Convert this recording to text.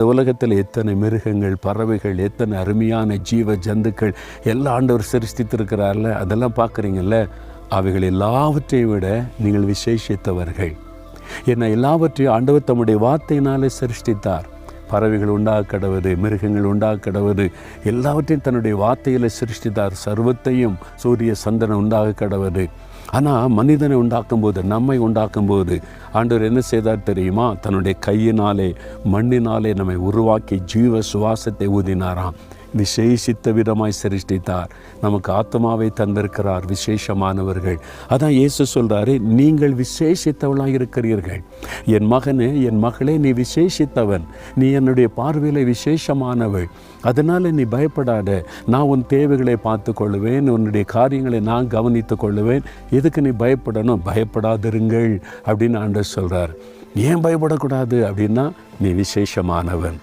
இந்த உலகத்தில் எத்தனை மிருகங்கள் பறவைகள் எத்தனை அருமையான ஜீவ ஜந்துக்கள் எல்லாம் ஆண்டவர் சிருஷ்டித்திருக்கிறார்ல அதெல்லாம் பார்க்குறீங்கல்ல? அவைகள் எல்லாவற்றையும் விட நீங்கள் விசேஷித்தவர்கள். என்ன எல்லாவற்றையும் ஆண்டவர் தம்முடைய வார்த்தையினாலே சிருஷ்டித்தார். பறவைகள் உண்டாக கடவுது மிருகங்கள் உண்டாக கடவுது எல்லாவற்றையும் தன்னுடைய வார்த்தையில் சிருஷ்டித்தார். சர்வத்தையும் சூரிய சந்தனம் உண்டாக கடவுது ஆனால் மனிதனை உண்டாக்கும்போது நம்மை உண்டாக்கும்போது ஆண்டவர் என்ன செய்தார் தெரியுமா? தன்னுடைய கையினாலே மண்ணினாலே நம்மை உருவாக்கி ஜீவ சுவாசத்தை ஊதினாராம். விசேஷித்த விதமாய் சிருஷ்டித்தார். நமக்கு ஆத்மாவை தந்திருக்கிறார் விசேஷமானவர்கள். அதான் இயேசு சொல்கிறாரு நீங்கள் விசேஷித்தவளாக இருக்கிறீர்கள். என் மகனே என் மகளே நீ விசேஷித்தவன். நீ என்னுடைய பார்வையில் விசேஷமானவள். அதனால் நீ பயப்படாத. நான் உன் தேவைகளை பார்த்து கொள்ளுவேன் உன்னுடைய காரியங்களை நான் கவனித்து கொள்ளுவேன். எதுக்கு நீ பயப்படணும்? பயப்படாதிருங்கள். அப்படின்னு ஆண்டவர் சொல்கிறார் ஏன் பயப்படக்கூடாது? அப்படின்னா நீ விசேஷமானவன்.